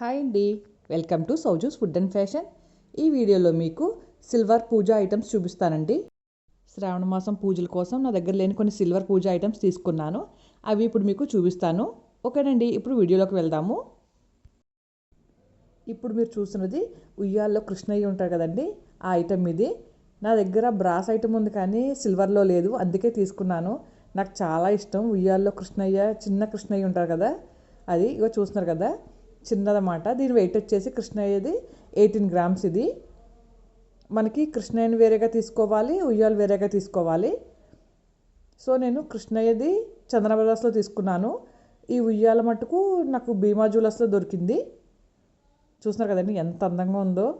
Hi అండి. Welcome to సౌజూస్ food and fashion. ఈ వీడియోలో మీకు సిల్వర్ పూజ ఐటమ్స్ చూపిస్తానండి. శ్రావణ మాసం పూజల కోసం నా దగ్గర లేని కొన్ని సిల్వర్ పూజ ఐటమ్స్ తీసుకున్నాను. అవి ఇప్పుడు మీకు చూపిస్తాను. ఓకేనండి ఇప్పుడు వీడియోలోకి వెళ్దాము. ఇప్పుడు మీరు చూస్తున్నది ఉయ్యాల్లో కృష్ణయ్య ఉంటారు కదండి. ఆ ఐటమ్ ఇది. నా దగ్గర బ్రాస్ ఐటమ్ ఉంది కానీ సిల్వర్లో లేదు అందుకే తీసుకున్నాను. నాకు చాలా ఇష్టం ఉయ్యాల్లో కృష్ణయ్య చిన్న కృష్ణయ్య ఉంటారు కదా. అది ఇగో చూస్తున్నారు కదా. చిన్నదన్నమాట. దీని వెయిట్ వచ్చేసి కృష్ణయ్యది ఎయిటీన్ గ్రామ్స్ ఇది. మనకి కృష్ణయ్యని వేరేగా తీసుకోవాలి ఉయ్యాలు వేరేగా తీసుకోవాలి. సో నేను కృష్ణయ్యది చందన తీసుకున్నాను. ఈ ఉయ్యాల మట్టుకు నాకు భీమా జ్యువెలర్స్లో దొరికింది. చూస్తున్నారు కదండి ఎంత అందంగా ఉందో.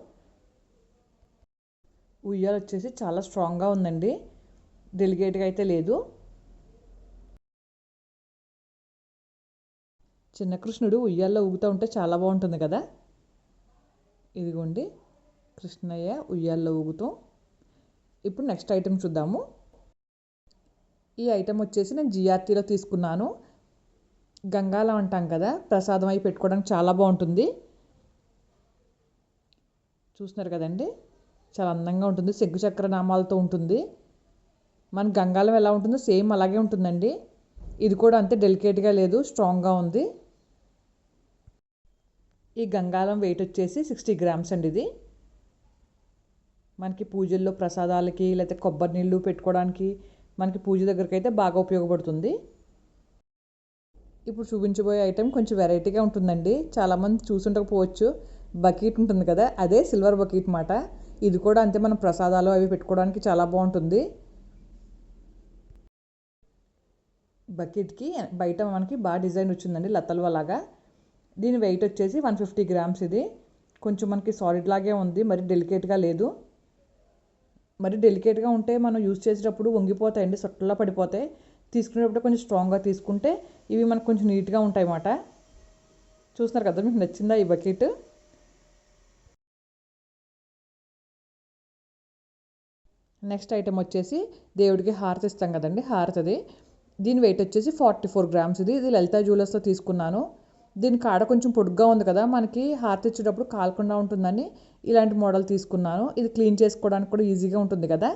ఉయ్యాలు వచ్చేసి చాలా స్ట్రాంగ్గా ఉందండి. డెలిగేట్గా అయితే లేదు. చిన్న కృష్ణుడు ఉయ్యాల్లో ఊగుతూ ఉంటే చాలా బాగుంటుంది కదా? ఇదిగోండి కృష్ణయ్య ఉయ్యాల్లో ఊగుతూ. ఇప్పుడు నెక్స్ట్ ఐటెం చూద్దాము. ఈ ఐటెం వచ్చేసి నేను జిఆర్టీలో తీసుకున్నాను. గంగాలం అంటాం కదా ప్రసాదం అయి పెట్టుకోవడానికి చాలా బాగుంటుంది. చూస్తున్నారు కదండి? చాలా అందంగా ఉంటుంది సెగ్గు చక్ర నామాలతో ఉంటుంది. మన గంగాలం ఎలా ఉంటుందో సేమ్ అలాగే ఉంటుందండి. ఇది కూడా అంతే డెలికేట్గా లేదు స్ట్రాంగ్గా ఉంది. ఈ గంగాలం వెయిట్ వచ్చేసి సిక్స్టీ గ్రామ్స్ అండి ఇది. మనకి పూజల్లో ప్రసాదాలకి లేకపోతే కొబ్బరి నీళ్ళు పెట్టుకోవడానికి మనకి పూజ దగ్గరికి అయితే బాగా ఉపయోగపడుతుంది. ఇప్పుడు చూపించబోయే ఐటెం కొంచెం వెరైటీగా ఉంటుందండి. చాలామంది చూసుండకపోవచ్చు. బకెట్ ఉంటుంది కదా అదే సిల్వర్ బకెట్ మాట. ఇది కూడా అంతే మనం ప్రసాదాలు అవి పెట్టుకోవడానికి చాలా బాగుంటుంది. బకెట్కి బయట మనకి బాగా డిజైన్ వచ్చిందండి లతలు అలాగా దీని వెయిట్ వచ్చేసి వన్ ఫిఫ్టీ గ్రామ్స్ ఇది. కొంచెం మనకి సాలిడ్ లాగే ఉంది మరి డెలికేట్గా లేదు. మరి డెలికేట్గా ఉంటే మనం యూజ్ చేసేటప్పుడు వంగిపోతాయండి సొట్టలా పడిపోతాయి. తీసుకునేటప్పుడు కొంచెం స్ట్రాంగ్గా తీసుకుంటే ఇవి మనకు కొంచెం నీట్గా ఉంటాయి అన్నమాట చూస్తున్నారు కదా మీకు నచ్చిందా ఈ బకెట్ నెక్స్ట్ ఐటెం వచ్చేసి దేవుడికి హారతి ఇస్తాం కదండి హారతిది. దీని వెయిట్ వచ్చేసి ఫార్టీ ఫోర్ గ్రామ్స్ ఇది. ఇది లలితా జ్యువెలర్స్లో తీసుకున్నాను. దీని కాడ కొంచెం పొడుగ్గా ఉంది కదా మనకి హారతి ఇచ్చేటప్పుడు కాలకుండా ఉంటుందని ఇలాంటి మోడల్ తీసుకున్నాను. ఇది క్లీన్ చేసుకోవడానికి కూడా ఈజీగా ఉంటుంది కదా.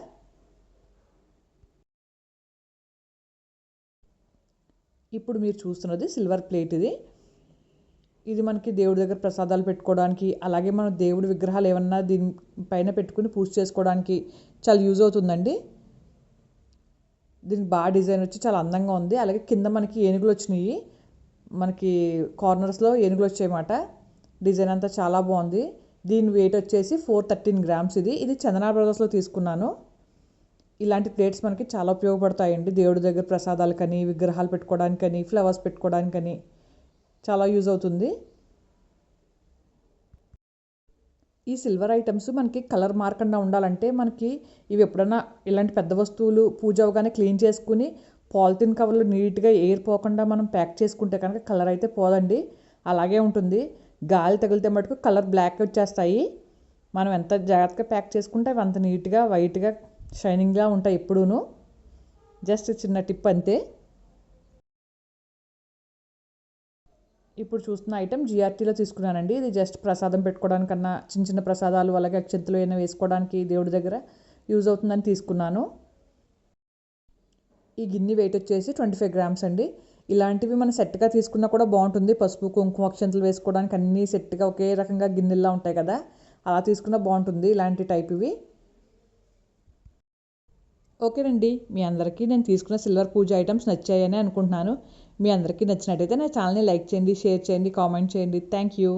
ఇప్పుడు మీరు చూస్తున్నది సిల్వర్ ప్లేట్ ఇది. ఇది మనకి దేవుడి దగ్గర ప్రసాదాలు పెట్టుకోవడానికి అలాగే మన దేవుడి విగ్రహాలు ఏమన్నా దీని పైన పెట్టుకుని పూజ చేసుకోవడానికి చాలా యూజ్ అవుతుందండి. దీనికి బాగా డిజైన్ వచ్చి చాలా అందంగా ఉంది. అలాగే కింద మనకి ఏనుగులు వచ్చినాయి. మనకి కార్నర్స్లో ఏనుగులు వచ్చాయన్నమాట డిజైన్ అంతా చాలా బాగుంది. దీని వెయిట్ వచ్చేసి ఫోర్ థర్టీన్ గ్రామ్స్ ఇది. ఇది చందనా బ్రదర్స్లో తీసుకున్నాను. ఇలాంటి ప్లేట్స్ మనకి చాలా ఉపయోగపడతాయండి. దేవుడి దగ్గర ప్రసాదాలు కానీ విగ్రహాలు పెట్టుకోవడానికని ఫ్లవర్స్ పెట్టుకోవడానికని చాలా యూజ్ అవుతుంది. ఈ సిల్వర్ ఐటమ్స్ మనకి కలర్ మార్కండా ఉండాలంటే మనకి ఇవి ఎప్పుడన్నా ఇలాంటి పెద్ద వస్తువులు పూజ అవగానే క్లీన్ చేసుకుని పాలిథిన్ కవర్లు నీట్గా ఎయిర్ పోకుండా మనం ప్యాక్ చేసుకుంటే కనుక కలర్ అయితే పోదండి. అలాగే ఉంటుంది. గాలి తగిలితే మటుకు కలర్ బ్లాక్ వచ్చేస్తాయి. మనం ఎంత జాగ్రత్తగా ప్యాక్ చేసుకుంటే అవి అంత నీట్గా వైట్గా షైనింగ్గా ఉంటాయి ఎప్పుడూను జస్ట్ చిన్న టిప్ అంతే. ఇప్పుడు చూస్తున్న ఐటెం జిఆర్టీలో తీసుకున్నానండి. ఇది జస్ట్ ప్రసాదం పెట్టుకోవడానికన్నా చిన్న చిన్న ప్రసాదాలు అలాగే అక్షంతలు ఏమైనా వేసుకోవడానికి దేవుడి దగ్గర యూజ్ అవుతుందని తీసుకున్నాను. ఈ గిన్నె వెయిట్ వచ్చేసి ట్వంటీ ఫైవ్ గ్రామ్స్ అండి. ఇలాంటివి మనం సెట్గా తీసుకున్నా కూడా బాగుంటుంది. పసుపు కుంకుమ అక్షంతలు వేసుకోవడానికి అన్నీ సెట్గా ఒకే రకంగా గిన్నెల్లా ఉంటాయి కదా. అలా తీసుకున్నా బాగుంటుంది ఇలాంటి టైప్ ఇవి. ఓకేనండి మీ అందరికీ నేను తీసుకున్న సిల్వర్ పూజ ఐటమ్స్ నచ్చాయని అనుకుంటున్నాను. మీ అందరికీ నచ్చినట్టయితే నా ఛానల్ని లైక్ చేయండి షేర్ చేయండి కామెంట్ చేయండి. Thank you.